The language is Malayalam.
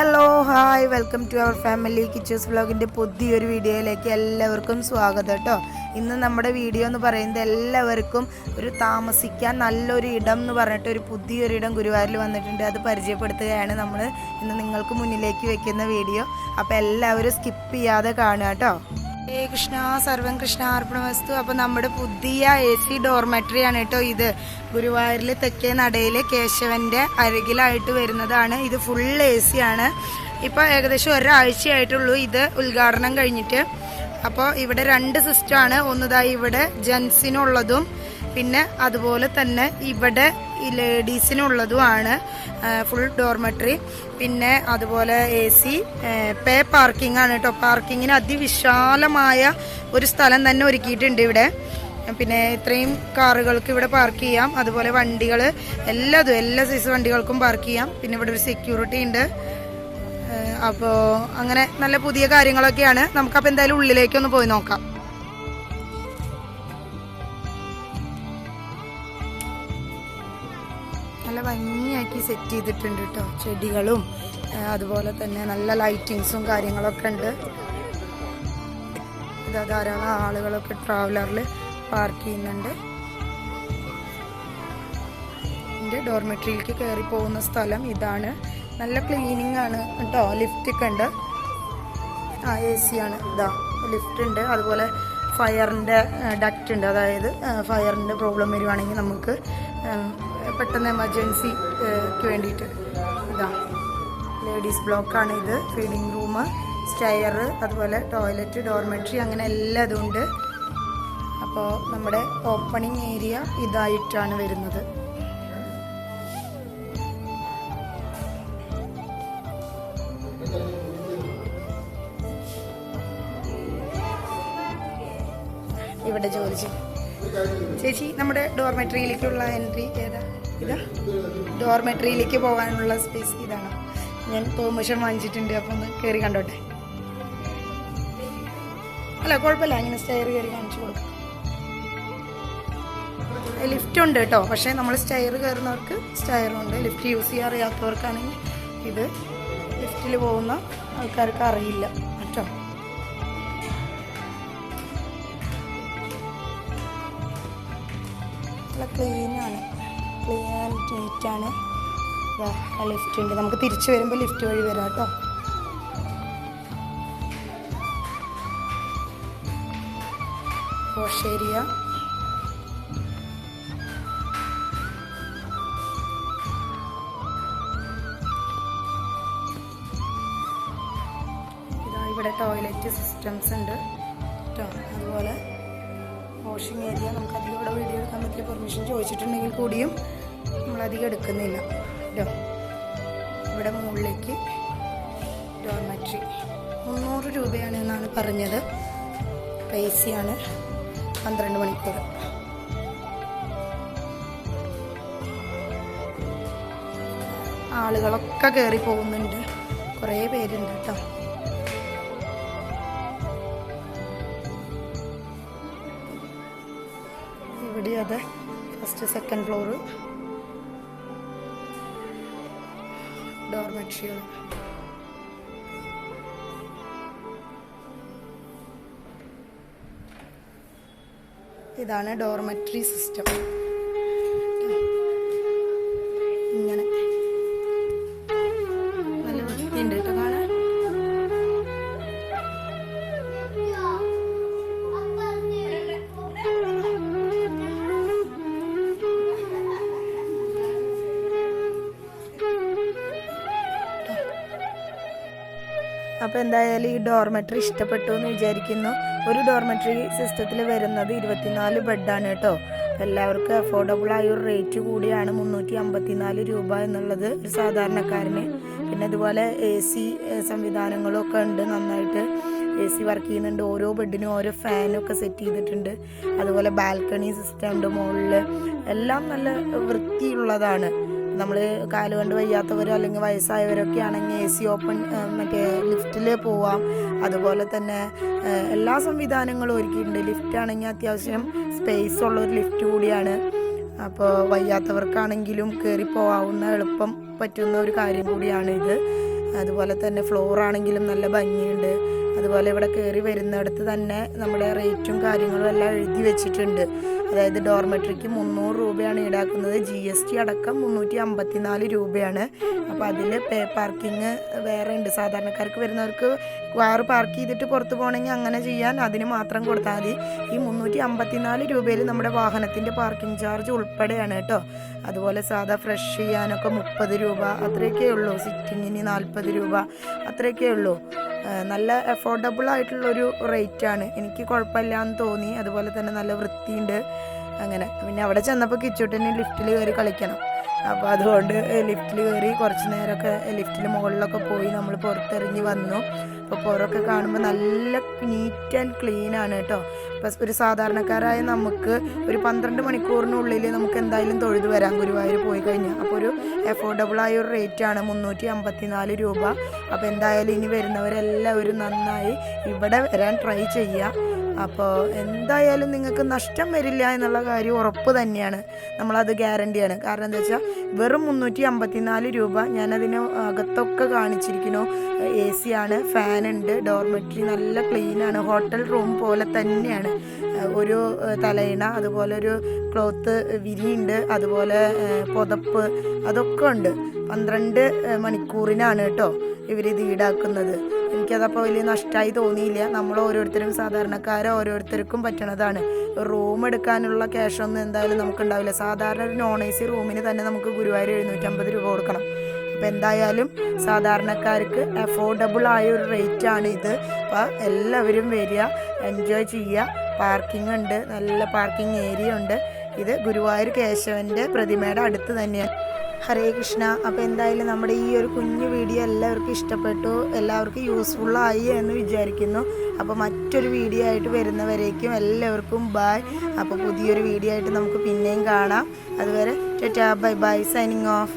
Hello hi welcome to our family kitchens വ്ളോഗിന്റെ പുതിയൊരു വീഡിയോയിലേക്ക് എല്ലാവർക്കും സ്വാഗതം കേട്ടോ ഇന്ന് നമ്മുടെ വീഡിയോ എന്ന് പറയുന്നത് എല്ലാവർക്കും ഒരു താമസിക്കാൻ നല്ലൊരു ഇടം എന്ന് പറഞ്ഞിട്ട് ഒരു പുതിയൊരു ഇടം ഗുരുവായൂരിൽ വന്നിട്ടുണ്ട്. അത് പരിചയപ്പെടുത്തുകയാണ് നമ്മൾ ഇന്ന് നിങ്ങൾക്ക് മുന്നിലേക്ക് വെക്കുന്ന വീഡിയോ. അപ്പോൾ എല്ലാവരും സ്കിപ്പ് ചെയ്യാതെ കാണുക കേട്ടോ ഹേ കൃഷ്ണ സർവം കൃഷ്ണ അർപ്പണവസ്തു അപ്പോൾ നമ്മുടെ പുതിയ എ സി ഡോർമെട്രി ആണ് കേട്ടോ ഇത്. ഗുരുവായൂരിൽ തെക്കേ നടയിലെ കേശവന്റെ അരികിലായിട്ട് വരുന്നതാണ്. ഇത് ഫുൾ എ സി ആണ്. ഇപ്പോൾ ഏകദേശം ഒരാഴ്ചയായിട്ടുള്ളൂ ഇത് ഉദ്ഘാടനം കഴിഞ്ഞിട്ട്. അപ്പോൾ ഇവിടെ രണ്ട് സിസ്റ്റമാണ് ഒന്നതായി ഇവിടെ ജെൻസിനുള്ളതും പിന്നെ അതുപോലെ തന്നെ ഇവിടെ ഈ ലേഡീസിനുള്ളതുമാണ് ഫുൾ ഡോർമെട്രി പിന്നെ അതുപോലെ എ സി പേ പാർക്കിംഗ് ആണ് കേട്ടോ പാർക്കിങ്ങിന് അതിവിശാലമായ ഒരു സ്ഥലം തന്നെ ഒരുക്കിയിട്ടുണ്ട് ഇവിടെ. പിന്നെ ഇത്രയും കാറുകൾക്ക് ഇവിടെ പാർക്ക് ചെയ്യാം. അതുപോലെ വണ്ടികൾ എല്ലാതും എല്ലാ സൈസ് വണ്ടികൾക്കും പാർക്ക് ചെയ്യാം. പിന്നെ ഇവിടെ ഒരു സെക്യൂരിറ്റി ഉണ്ട്. അപ്പോൾ അങ്ങനെ നല്ല പുതിയ കാര്യങ്ങളൊക്കെയാണ്. നമുക്കപ്പോൾ എന്തായാലും ഉള്ളിലേക്കൊന്ന് പോയി നോക്കാം. സെറ്റ് ചെയ്തിട്ടുണ്ട് കേട്ടോ. ചെടികളും അതുപോലെ തന്നെ നല്ല ലൈറ്റിങ്സും കാര്യങ്ങളൊക്കെ ഉണ്ട്. ഇതാ ധാരാളം ആളുകളൊക്കെ ട്രാവലറിൽ പാർക്ക് ചെയ്യുന്നുണ്ട്. എന്റെ ഡോർമെട്രിയിലേക്ക് കയറി പോകുന്ന സ്ഥലം ഇതാണ്. നല്ല ക്ലീനിങ് ആണ് കേട്ടോ. ലിഫ്റ്റ് ഒക്കെ ഉണ്ട്. ആ എ സി ആണ്. ഇതാ ലിഫ്റ്റ് ഉണ്ട്. അതുപോലെ ഫയറിന്റെ ഡക്റ്റ് ഉണ്ട്. അതായത് ഫയറിന്റെ പ്രോബ്ലം വരുവാണെങ്കിൽ നമുക്ക് പെട്ടെന്ന് എമർജൻസിക്ക് വേണ്ടിയിട്ട്. ഇതാ. ലേഡീസ് ബ്ലോക്കാണ് ഇത്. ഫീഡിങ് റൂം സ്റ്റെയർ അതുപോലെ ടോയ്ലറ്റ് ഡോർമെട്രി അങ്ങനെ എല്ലാം ഇതുണ്ട് അപ്പോൾ നമ്മുടെ ഓപ്പണിംഗ് ഏരിയ ഇതായിട്ടാണ് വരുന്നത്. ഇവിടെ ജോലി ചെയ്യും. ചേച്ചി നമ്മുടെ ഡോർമെട്രിയിലേക്കുള്ള എൻട്രി ഏതാ? ഇതാ. ഡോർമെട്രിയിലേക്ക് പോകാനുള്ള സ്പേസ് ഇതാണ്. ഞാൻ പെർമിഷൻ വാങ്ങിച്ചിട്ടുണ്ട് അപ്പോൾ ഒന്ന് കയറി കണ്ടോട്ടെ. അല്ല കുഴപ്പമില്ല അങ്ങനെ സ്റ്റെയർ കയറി കാണിച്ചു കൊടുക്കാം. ലിഫ്റ്റ് ഉണ്ട് കേട്ടോ പക്ഷേ നമ്മൾ സ്റ്റെയർ കയറുന്നവർക്ക് സ്റ്റയറുണ്ട് ലിഫ്റ്റ് യൂസ് ചെയ്യാറിയാത്തവർക്കാണെങ്കിൽ ഇത് ലിഫ്റ്റിൽ പോകുന്ന ആൾക്കാർക്ക് അറിയില്ല. കേട്ടോ? ക്ലീനാണ് ക്ലീൻ ആൻഡ് നീറ്റാണ് ലിഫ്റ്റ് ഉണ്ട്. നമുക്ക് തിരിച്ചു വരുമ്പോൾ ലിഫ്റ്റ് വഴി വരാം കേട്ടോ. വാഷ് ഏരിയ ഇവിടെ ടോയ്ലറ്റ് സിസ്റ്റംസ് ഉണ്ട്. അതുപോലെ വാഷിംഗ് ഏരിയ നമുക്ക് അധികം ഇവിടെ വീഡിയോ എടുക്കാൻ പറ്റിയ പെർമിഷൻ ചോദിച്ചിട്ടുണ്ടെങ്കിൽ കൂടിയും നമ്മളധികം എടുക്കുന്നില്ല. കേട്ടോ ഇവിടെ മുകളിലേക്ക് ഡോർമെട്രി മുന്നൂറ് രൂപയാണ് എന്നാണ് പറഞ്ഞത്. പൈസയാണ് പന്ത്രണ്ട് മണിക്കൂർ. ആളുകളൊക്കെ കയറി പോകുന്നുണ്ട്. കുറേ പേരുണ്ട് കേട്ടോ അതെ ഫസ്റ്റ് സെക്കൻഡ് ഫ്ലോറ് ഡോർമെട്രികൾ ഇതാണ് ഡോർമെട്രി സിസ്റ്റം അപ്പോൾ എന്തായാലും ഈ ഡോർമെട്രി ഇഷ്ടപ്പെട്ടു എന്ന് വിചാരിക്കുന്നു. ഒരു ഡോർമെട്രി സിസ്റ്റത്തിൽ വരുന്നത് ഇരുപത്തിനാല് ബെഡാണ് കേട്ടോ. എല്ലാവർക്കും അഫോർഡബിൾ ആയ ഒരു റേറ്റ് കൂടിയാണ് മുന്നൂറ്റി അമ്പത്തിനാല് രൂപ എന്നുള്ളത് ഒരു സാധാരണക്കാരന്. പിന്നെ അതുപോലെ എ സി സംവിധാനങ്ങളും ഒക്കെ ഉണ്ട് നന്നായിട്ട്. എ സി വർക്ക് ചെയ്യുന്നുണ്ട്. ഓരോ ബെഡിനും ഓരോ ഫാനൊക്കെ സെറ്റ് ചെയ്തിട്ടുണ്ട്. അതുപോലെ ബാൽക്കണി സിസ്റ്റം ഉണ്ട് മുകളിൽ എല്ലാം നല്ല വൃത്തിയുള്ളതാണ്. നമ്മൾ കാലുകൊണ്ട് വയ്യാത്തവരോ അല്ലെങ്കിൽ വയസ്സായവരൊക്കെ ആണെങ്കിൽ എ സി ഓപ്പൺ മറ്റേ ലിഫ്റ്റിൽ പോവാം. അതുപോലെ തന്നെ എല്ലാ സംവിധാനങ്ങളും ഒരുക്കിയിട്ടുണ്ട്. ലിഫ്റ്റ് ആണെങ്കിൽ അത്യാവശ്യം സ്പേസ് ഉള്ള ഒരു ലിഫ്റ്റ് കൂടിയാണ്. അപ്പോൾ വയ്യാത്തവർക്കാണെങ്കിലും കയറി പോവാവുന്ന എളുപ്പം പറ്റുന്ന ഒരു കാര്യം കൂടിയാണ് ഇത്. അതുപോലെ തന്നെ ഫ്ലോർ ആണെങ്കിലും നല്ല ഭംഗിയുണ്ട്. അതുപോലെ ഇവിടെ കയറി വരുന്നിടത്ത് തന്നെ നമ്മുടെ റേറ്റും കാര്യങ്ങളും എല്ലാം എഴുതി വെച്ചിട്ടുണ്ട്. അതായത് ഡോർമെട്രിക്ക് മുന്നൂറ് രൂപയാണ് ഈടാക്കുന്നത്. ജി എസ് ടി അടക്കം മുന്നൂറ്റി അമ്പത്തിനാല് രൂപയാണ്. അപ്പോൾ അതിൽ പേ പാർക്കിങ് വേറെ ഉണ്ട്. സാധാരണക്കാർക്ക് വരുന്നവർക്ക് കാറ് പാർക്ക് ചെയ്തിട്ട് പുറത്ത് പോകണമെങ്കിൽ അങ്ങനെ ചെയ്യാൻ അതിന് മാത്രം കൊടുത്താൽ മതി. ഈ മുന്നൂറ്റി അമ്പത്തിനാല് രൂപയിൽ നമ്മുടെ വാഹനത്തിന്റെ പാർക്കിംഗ് ചാർജ് ഉൾപ്പെടെയാണ് കേട്ടോ. അതുപോലെ സാധാ ഫ്രഷ് ചെയ്യാനൊക്കെ മുപ്പത് രൂപ അത്രയൊക്കെ ഉള്ളൂ. സിറ്റിങ്ങിന് നാൽപ്പത് രൂപ അത്രയൊക്കെ ഉള്ളൂ. നല്ല അഫോർഡബിൾ ആയിട്ടുള്ളൊരു റേറ്റാണ് എനിക്ക് കുഴപ്പമില്ല എന്ന് തോന്നി. അതുപോലെ തന്നെ നല്ല വൃത്തിയുണ്ട്. അങ്ങനെ. പിന്നെ അവിടെ ചെന്നപ്പോൾ കിച്ചൂട്ടന് ലിഫ്റ്റിൽ കയറി കളിക്കണം. അപ്പോൾ അതുകൊണ്ട് ലിഫ്റ്റിൽ കയറി കുറച്ച് നേരമൊക്കെ ലിഫ്റ്റിൽ മുകളിലൊക്കെ പോയി നമ്മൾ പുറത്തിറങ്ങി വന്നു. അപ്പോൾ പുറമൊക്കെ കാണുമ്പോൾ നല്ല നീറ്റ് ആൻഡ് ക്ലീൻ ആണ് കേട്ടോ ഇപ്പം ഒരു സാധാരണക്കാരായ നമുക്ക് ഒരു പന്ത്രണ്ട് മണിക്കൂറിനുള്ളിൽ നമുക്ക് എന്തായാലും തൊഴുതു വരാം ഗുരുവായൂർ പോയി കഴിഞ്ഞാൽ അപ്പോൾ ഒരു അഫോർഡബിൾ ആയ ഒരു റേറ്റ് ആണ് മുന്നൂറ്റി അമ്പത്തിനാല് രൂപ. അപ്പോൾ എന്തായാലും ഇനി വരുന്നവരെല്ലാവരും നന്നായി ഇവിടെ വരാൻ ട്രൈ ചെയ്യുക അപ്പോൾ എന്തായാലും നിങ്ങൾക്ക് നഷ്ടം വരില്ല എന്നുള്ള കാര്യം ഉറപ്പ് തന്നെയാണ്. നമ്മളത് ഗ്യാരണ്ടിയാണ് കാരണം എന്താ വെച്ചാൽ വെറും മുന്നൂറ്റി അമ്പത്തിനാല് രൂപ ഞാനതിന് അകത്തൊക്കെ കാണിച്ചിരിക്കുന്നു. എ സി ആണ് ഫാനുണ്ട് ഡോർമെട്രി നല്ല ക്ലീനാണ് ഹോട്ടൽ റൂം പോലെ തന്നെയാണ്. ഒരു തലയിണ അതുപോലെ ഒരു ക്ലോത്ത് വിരിയുണ്ട് അതുപോലെ പുതപ്പ് അതൊക്കെ ഉണ്ട്. പന്ത്രണ്ട് മണിക്കൂറിനാണ് കേട്ടോ ഇവരിത് ഈടാക്കുന്നത്. എനിക്കതപ്പോൾ വലിയ നഷ്ടമായി തോന്നിയില്ല. നമ്മൾ ഓരോരുത്തരും സാധാരണക്കാരെ ഓരോരുത്തർക്കും പറ്റണതാണ്. റൂം എടുക്കാനുള്ള ക്യാഷൊന്നും എന്തായാലും നമുക്കുണ്ടാവില്ല. സാധാരണ ഒരു നോൺ എ സി റൂമിന് തന്നെ നമുക്ക് ഗുരുവായൂർ എഴുന്നൂറ്റമ്പത് രൂപ കൊടുക്കണം. അപ്പോൾ എന്തായാലും സാധാരണക്കാർക്ക് അഫോർഡബിൾ ആയ ഒരു റേറ്റ് ആണ് ഇത്. അപ്പോൾ എല്ലാവരും വരിക എൻജോയ് ചെയ്യുക. പാർക്കിംഗ് ഉണ്ട് നല്ല പാർക്കിംഗ് ഏരിയ ഉണ്ട്. ഇത് ഗുരുവായൂർ കേശവന്റെ പ്രതിമയുടെ അടുത്ത് തന്നെയാണ്. ഹരേ കൃഷ്ണ. അപ്പോൾ എന്തായാലും നമ്മുടെ ഈ ഒരു കുഞ്ഞു വീഡിയോ എല്ലാവർക്കും ഇഷ്ടപ്പെട്ടു. എല്ലാവർക്കും യൂസ്ഫുള്ളായി എന്ന് വിചാരിക്കുന്നു. അപ്പോൾ മറ്റൊരു വീഡിയോ ആയിട്ട് വരുന്നവരേക്കും എല്ലാവർക്കും ബായ് അപ്പോൾ പുതിയൊരു വീഡിയോ ആയിട്ട് നമുക്ക് പിന്നെയും കാണാം. അതുവരെ tata bye bye signing off